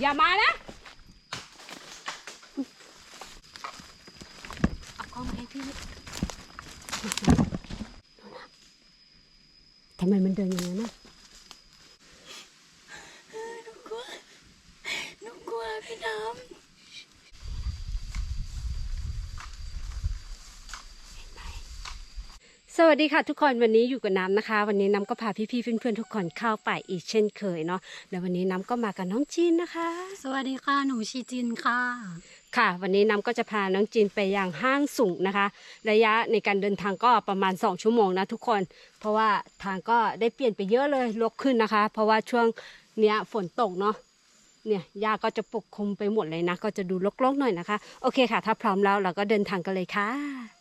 อย่ามานะเอากล้องมาให้พี่นิดทำไมมันเดินอย่างนั้นนะ หนูกลัว หนูกลัวพี่น้ ส วัสดีค่ะทุกคนวันนี้อยู่กับน้ำนะคะ วันนี้น้ำก็พาพี่ๆเพื่อนๆทุกคนเข้าป่าอีกเช่นเคยเนาะแล้ววันนี้น้ำก็มากับน้องจีนนะคะำสวัสดีค่ะหนูชีจินค่ะ ค่ะ วันนี้น้ำก็จะพาน้องจีนไปยังห้างสูงนะคะ ระยะในการเดินทางก็ประมาณ 2 ชั่วโมงนะทุกคน เพราะว่าทางก็ได้เปลี่ยนไปเยอะเลยลกขึ้นนะคะ เพราะว่าช่วงเนี้ยฝนตกเนาะเนี่ยหญ้าก็จะปกคลุมไปหมดเลยนะ ก็จะดูรกๆหน่อยนะคะ โอเคค่ะ ถ้าพร้อมแล้วเราก็เดินทางกันเลยค่ะ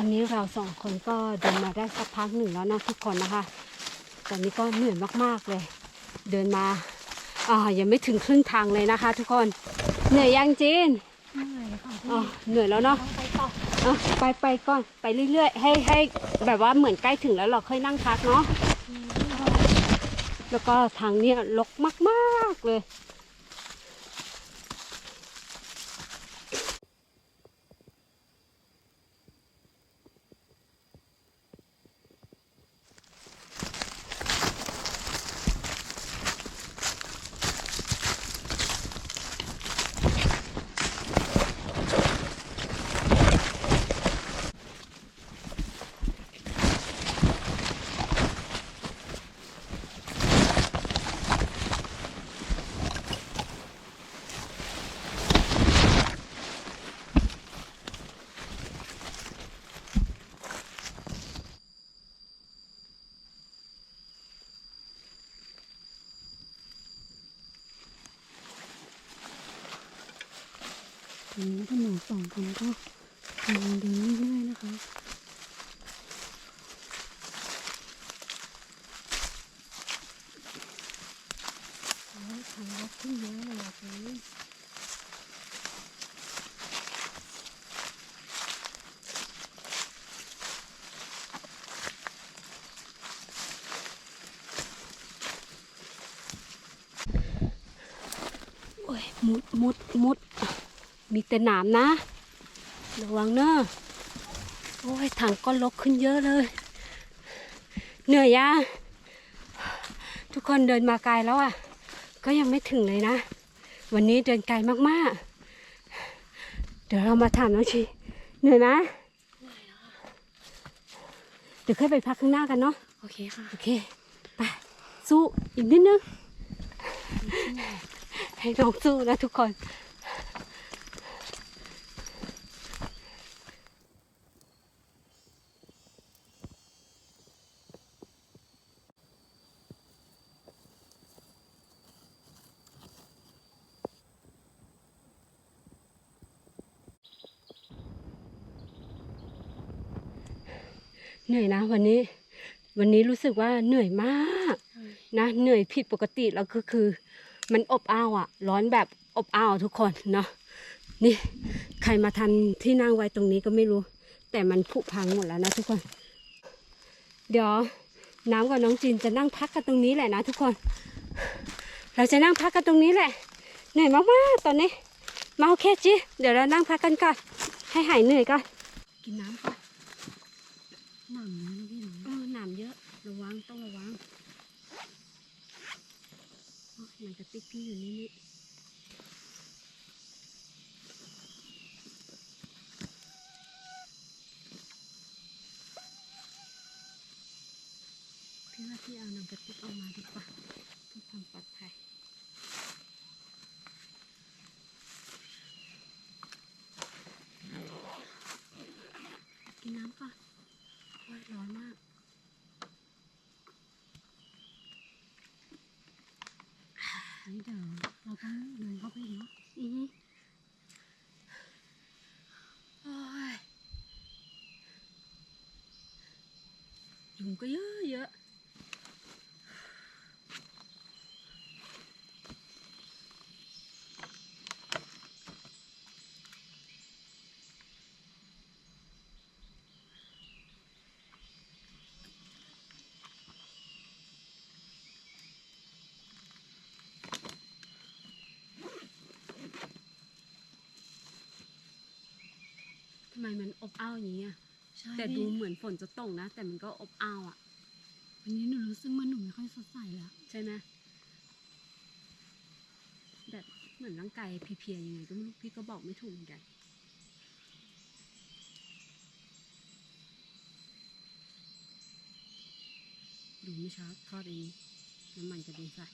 อนนี้เราสองคนก็เดินมาได้สักพักหนึ่งแล้วนะทุกคนนะคะ ตอนนี้ก็เหนื่อยมากๆเลย เดินมาอ่ายังไม่ถึงครึ่งทางเลยนะคะ ทุกคน เหนื่อยยังจีนเหนื่อยค่ะพี่อ๋อเหนื่อยแล้วเนาะต้องไปต่ออะไปไปก่อนไปเรื่อยๆ ให้ให้แบบว่าเหมือนใกล้ถึงแล้วเราค่อยนั่งพักเนาะแล้วก็ทางเนี้ยรกมากๆเลย วันนี้พวกหนูสองคนก็กำลังเดินเรื่อยๆนะคะโอ้ยทางรถขึ้นเยอะเลยอะพี่โอ้ยมุด มุด มุด มีแต่หนามนะ ระวังเนอะโอ้ยถังก็ลกขึ้นเยอะเลย เหนื่อยยังทุกคนเดินมาไกลแล้วอะ ก็ยังไม่ถึงเลยนะ วันนี้เดินไกลมากๆ เดี๋ยวเรามาถามน้องชีเหนื่อยไหมเดี๋ยวค่อยไปพักข้างหน้ากันเนาะโอเคค่ะ โอเค ไป สู้อีกนิดนึง ให้น้องสู้นะทุกคน เหนื่อยนะ วันนี้ วันนี้รู้สึกว่าเหนื่อยมาก นะ เหนื่อยผิดปกติแล้วก็คือ มันอบอ้าวอะร้อนแบบอบอ้าวทุกคนเนาะนี่ใครมาทันที่นั่งไว้ตรงนี้ก็ไม่รู้ แต่มันผุพังหมดแล้วนะทุกคน เดี๋ยวน้ำกับน้องจีนจะนั่งพักกันตรงนี้แหละนะทุกคน เราจะนั่งพักกันตรงนี้แหละเหนื่อยมากๆตอนนี้มาโอเคจีเดี๋ยวเรานั่งพักกันก่อนให้หายเหนื่อยก่อนกินน้ำก่อน หนังนะพี่หนูเออหนามเยอะ ระวังต้องระวังโอ้ยมันจะติ๊กพี่อยู่นี่นี่พี่ว่าพี่เอาหนังกระติกออกมาดีกว่าเพื่อความปลอดภัยกินน้ำก่อน โอ้ยร้อนมาก นี่เดี๋ยวเราต้องเดินเข้าไปอีกเนาะ อือหือโอ้ยยุงก็เยอะเยอะ ทำ ไมมันอบอ้าวอย่างนี้อะใช่แต่ดูพี่เหมือนฝนจะตกนะ แต่มันก็อบอ้าวอะวันนี้หนูรู้สึกว่าหนูไม่ค่อยสดใสแล้วใช่ไหมแบบเหมือนร่างกายเพลียๆยังไงก็ไม่รู้พี่ก็บอกไม่ถูกเหมือนกันดูไม่ช้าทอดเองน้ำมันกระเด็นใส่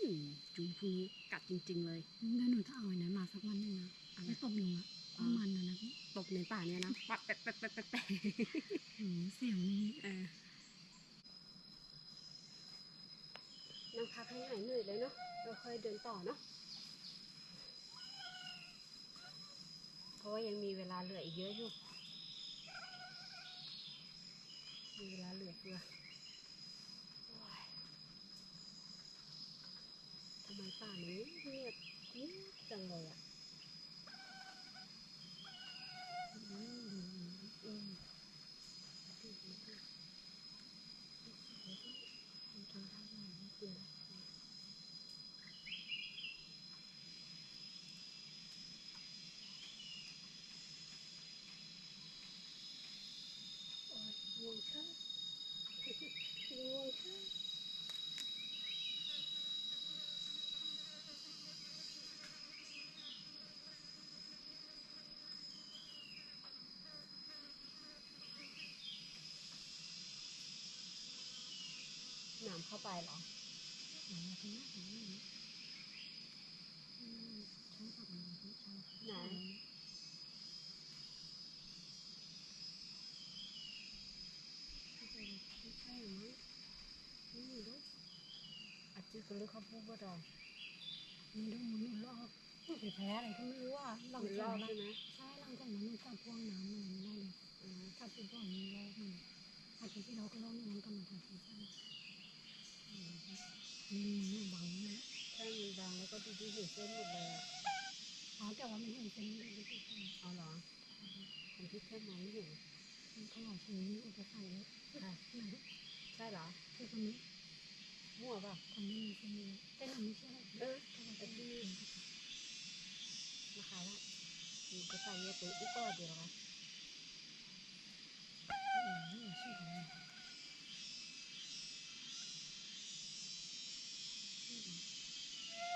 อืมจุ้มพุงนี้กัดจริง ๆ เลยเดี๋ยวหนูจะเอาอันนั้นมาสักวันหนึ่งนะอะไรไม่ตบยุงอะ ความมันนะนะพี่ตกในป่าเนี่ยนะปัดแปะแปะแปะแปะแปะหืมเสียงนี้เออนั่งพักให้หายเหนื่อยเลยเนาะเราค่อยเดินต่อเนาะเพราะว่ายังมีเวลาเหลืออีกเยอะอยู่มีเวลาเหลือเฟือโอ้ยทำไมป่านี้เงียบเงียบจังเลยอะ อืมอืมอืมอืมอืมมันกินได้ไหมไม่กินแล้วโอ้ยง่วงเช่ง่วงเช่น้ำ เข้าไปเหรอไหนอะพี่ไหนไหนอืมใช้กับมือพี่ใช้ไหนไม่ใช่ไม่ใช่หรือมั้งนี่ด้วยอาจจะกระลึกเขาพูดว่าดอกมันดูหนูลอกหนูไปแพ้อะไรก็ไม่รู้อะหลังจากนั้นใช่หลังจากนั้นหนูจับพวงน้ำอะไรไม่ได้เลยอืมจับไปก่อนมีรอบหนึ่งอาทิตย์ที่เราก็ร้อบหนึงมันกำลังจะซีซั่นอืม นี่บังนะใช่มันบางแล้วก็ดูดูเห็นเส้นหมดเลยอะอ๋อแต่ว่ามันเห็นเป็นไม่ได้ที่ใช่เอาเหรอผมที่แค่มองไม่เห็นมันก็หลายชนิดมีอุปสรรคเยอะใช่ไหนใช่เหรอคือคนนี้มั่วป่ะคนนี้มีเส้นเยอะแต่หนูไม่เชื่อหรอกเออแต่ว่าแต่เป็นที่ที่มาขายละมีกระต่ายเยอะตัวอีกก็เดียวกันอืมชื่อของมันอืม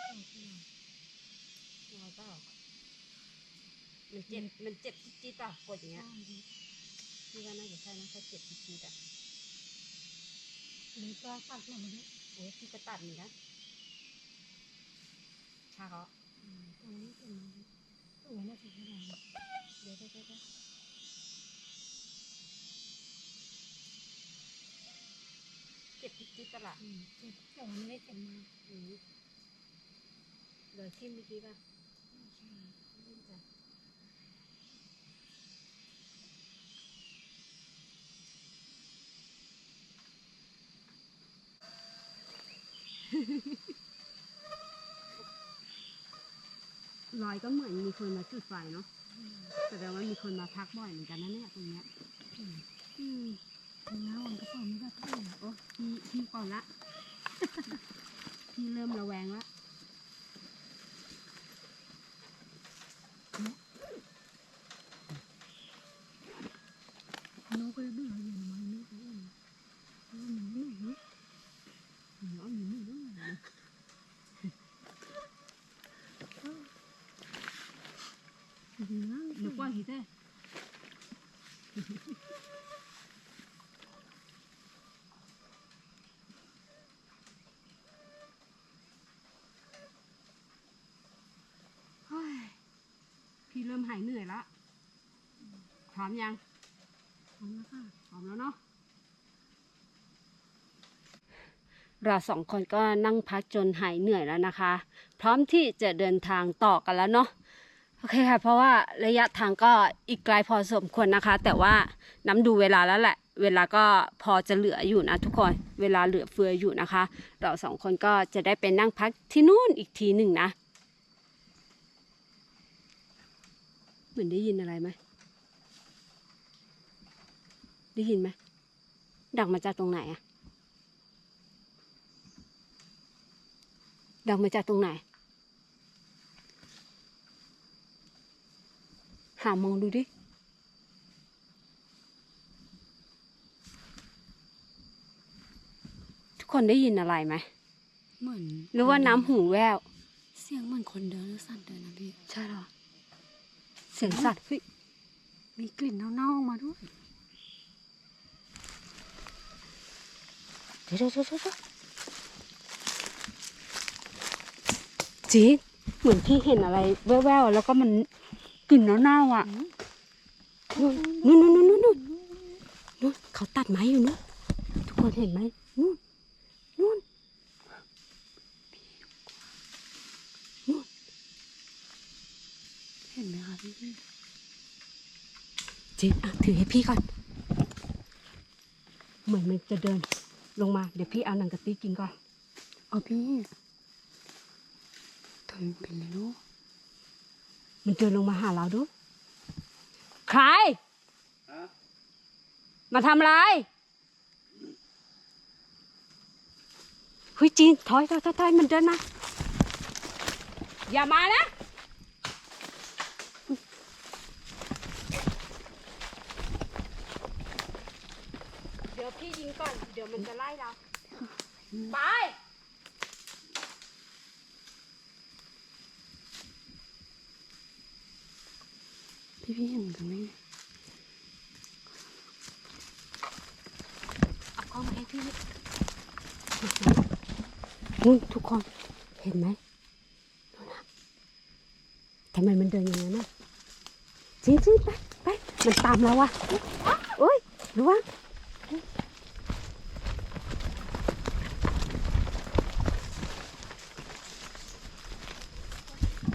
เอาสิ เอารอเปล่ามันเจ็บมันเจ็บจี๊ดๆป่ะปวดอย่างเงี้ยใช่ดิพี่ว่าน่าจะใช่นะถ้าเจ็บจี๊ดๆอะหรือก็ตัดหมดเลยโอ้ยพี่ก็ตัดเหมือนกันชาเขาอืมแต่ว่าไม่เป็นไรตัวน่าจะไม่ได้เดี๋ยวเดี๋ยวเดี๋ยวเดี๋ยวเจ็บจิ๊ดๆตลอดอืมเจ็บแต่ว่าไม่ได้เจ็บมากอืมเลยทิ่มเมื่อกี้ป่ะ รอยก็เหมือนมีคนมาจุดไฟเนาะแสดงว่ามีคนมาพักบ่อยเหมือนกันนะเนี่ยตรงเนี้ยอืมอืมแล้วมันก็สอนไม่ได้าไหร่โอ้พี่พี่ก่อนละ พี่เริ่มระแวงละ น้องก็เลยเบื่อเย็นมาไม่ได้เพราะว่ามันไม่หนุก เหนียวหนีหนีด้วยนะ ดีนะ หนูกว่าทีเต้เฮ้ยพี่เริ่มหายเหนื่อยละความอมยัง พร้อมแล้วค่ะพร้อมแล้วเนาะเราสองคนก็นั่งพักจนหายเหนื่อยแล้วนะคะ พร้อมที่จะเดินทางต่อกันแล้วเนาะโอเคค่ะ เพราะว่าระยะทางก็อีกไกลพอสมควรนะคะ แต่ว่าน้ำดูเวลาแล้วแหละ เวลาก็พอจะเหลืออยู่นะทุกคนเวลาเหลือเฟืออยู่นะคะ เราสองคนก็จะได้ไปนั่งพักที่นู่นอีกทีหนึ่งนะ เหมือนได้ยินอะไรไหม ได้ยินไหมดังมาจากตรงไหนอะดังมาจากตรงไหน หามองดูดิ ทุกคนได้ยินอะไรไหมเหมือนหรือว่าน้ำหูแวว เสียงเหมือนคนเดินหรือสัตว์เดินนะพี่ ใช่หรอ เสียงสัตว์เฮ้ยมีกลิ่นเน่าๆออกมาด้วย เดี๋ยวเดี๋ยวเดี๋ยวเดี๋ยวจีนเหมือนพี่เห็นอะไร แว่วๆแล้วก็มันกลิ่นเน่าๆอะนู่นนู่นนู่นนู่นนู่นนู่นเขาตัดไม้อยู่นู่นทุกคนเห็นไหมนู่นนู่นเห็นไหมคะพี่พี่จีนอะถือให้พี่ก่อนเหมือนมันจะเดิน ลงมา เดี๋ยวพี่เอาหนังกะติกกินก่อน เอาพี่ทำไมเป็นเลยลูกมันเดินลงมาหาเราดู ใคร มาทำอะไรเฮ้ยจีนถอยถอยถอยถอยมันเดินมา อย่ามานะ เดี๋ยว พี่ยิงก่อน เดี๋ยวมันจะไล่เรา ไป พี่พี่เห็นกันไหมเอากล้องมาให้พี่นิดนู่นทุกคนเห็นไหมนู่นนะทำไมมันเดินอย่างนั้นน่ะจริงจริงไปไปมันตามเราอะโอ้ยระวัง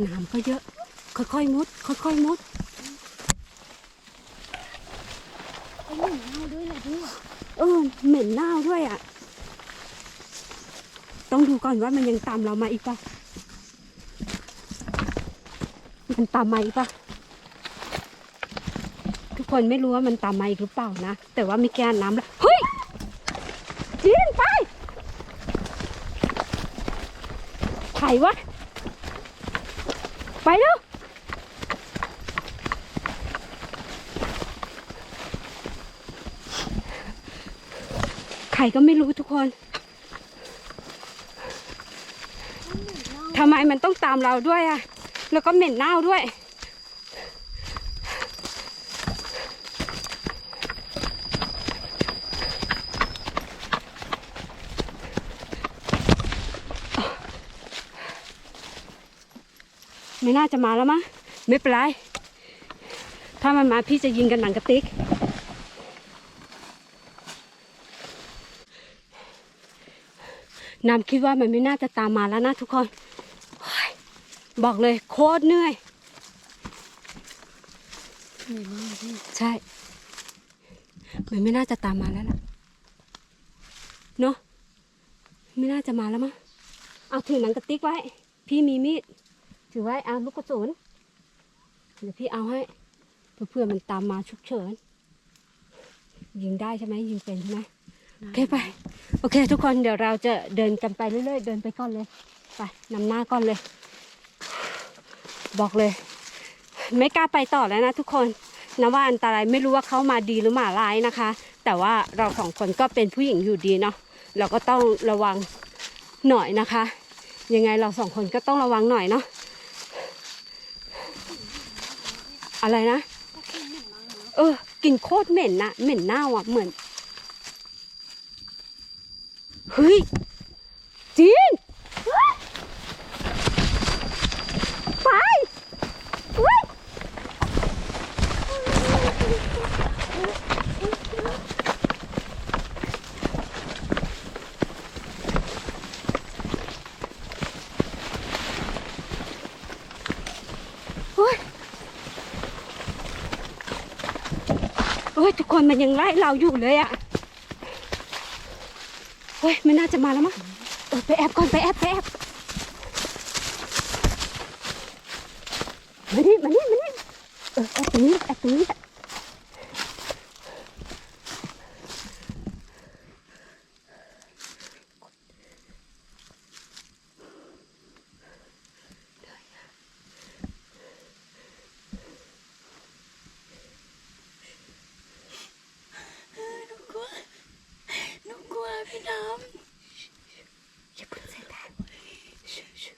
น้ำก็เยอะ ค่อยๆมุด ค่อยๆมุดไอ้หนูเน่าด้วยเหรอพี่เออเหม็นเน่าด้วยอะ ต้องดูก่อนว่ามันยังตามเรามาอีกปะมันตามมาอีกปะทุกคนไม่รู้ว่ามันตามมาอีกหรือเปล่านะ แต่ว่ามีแกนน้ำแล้ว เฮ้ยจีนไปไขวะ ไปเร็วใครก็ไม่รู้ทุกคนทำไมมันต้องตามเราด้วยอะแล้วก็เหม็นเน่าด้วย ไม่น่าจะมาแล้วมั้งไม่เป็นไร ถ้ามันมาพี่จะยิงกันหนังกระติก น้ำคิดว่ามันไม่น่าจะตามมาแล้วนะทุกคน บอกเลยโคตรเหนื่อยเหนื่อยมากเลยพี่ใช่ มันไม่น่าจะตามมาแล้วล่ะ เนอะไม่น่าจะมาแล้วมั้งเอาถือหนังกระติกไว้ พี่มีมีด ถือไว้เอาลูกกระสุนเดี๋ยวพี่เอาให้เพื่อเพื่อมันตามมาฉุกเฉิน ยิงได้ใช่ไหมยิงเป็นใช่ไหมโอเคไป โอเค ทุกคนเดี๋ยวเราจะเดินกันไปเรื่อยๆ เดินไปก่อนเลยไปนำหน้าก่อนเลย บอกเลย ไม่กล้าไปต่อแล้วนะทุกคนนะว่าอันตรายไม่รู้ว่าเขามาดีหรือมาร้ายนะคะ แต่ว่าเราสองคนก็เป็นผู้หญิงอยู่ดีเนาะเราก็ต้องระวังหน่อยนะคะ ยังไงเราสองคนก็ต้องระวังหน่อยเนาะ อะไรนะ เออกลิ่นโคตรเหม็นนะเหม็นเน่าอะเหมือน เฮ้ยจริงฮ้ยไปเฮ้ย อ้ยทุกคนมันยังไล่เราอยู่เลยอะเฮ้ยไม่น่าจะมาแล้วมั้งเออไปแอบก่อนไปแอบไปแอบมานี่มานี่มานี่เออแอบตรงนี้แอบตรงนี้แหละ หนูกลัวหนูกลัวพี่น้ อย่าเพิ่งเสียงดังชิชิ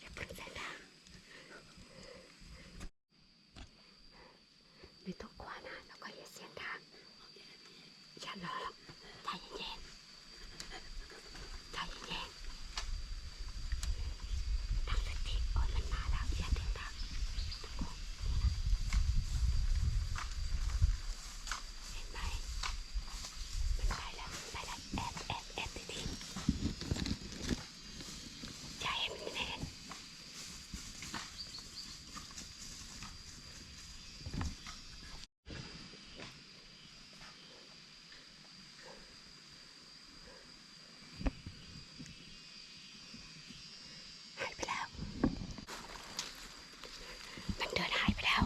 อย่าเพิ่งเสียงดังไม่ต้องกลัวนะแล้วก็อย่าเสียงดังอย่าร้องใจเย็นๆใจเย็นๆตั้งสติโอ้ยมันมาแล้วอย่าเสียงดังทุกคนเห็นไหม มันไปแล้วไปแล้วแอบแอบแอบดีๆอย่าให้มันเห็นหายไปแล้ว มันเดินหายไปแล้ว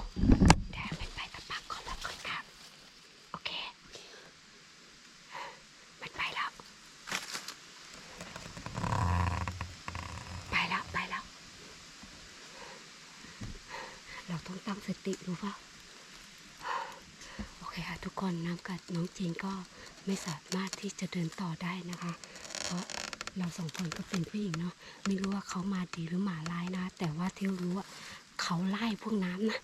แต่มันไปกับปักคนละคนครับ โอเค มันไปแล้ว ไปแล้ว ไปแล้ว เราต้องตั้งสติรู้ป่ะโอเคค่ะทุกคนน้ำกับน้องจีนก็ไม่สามารถที่จะเดินต่อได้นะคะ เพราะเราสองคนก็เป็นผู้หญิงเนาะไม่รู้ว่าเขามาดีหรือหมาร้ายนะ แต่ว่าที่รู้ว่าเขาไล่พวกน้ำนะ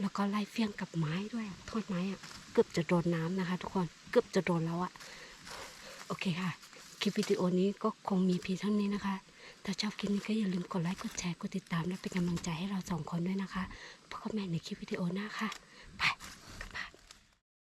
แล้วก็ไล่เฟี้ยงกับไม้ด้วยอะโทษไม้อะเกือบจะโดนน้ำนะคะ ทุกคนเกือบจะโดนแล้วอะโอเคค่ะคลิปวิดีโอนี้ก็คงมีเพียงเท่านี้นะคะ ถ้าชอบคลิปนี้ก็อย่าลืมกดไลค์ กดแชร์ กดติดตาม และเป็นกำลังใจให้เราสองคนด้วยนะคะ พบกันใหม่ในคลิปวิดีโอหน้าค่ะ ไป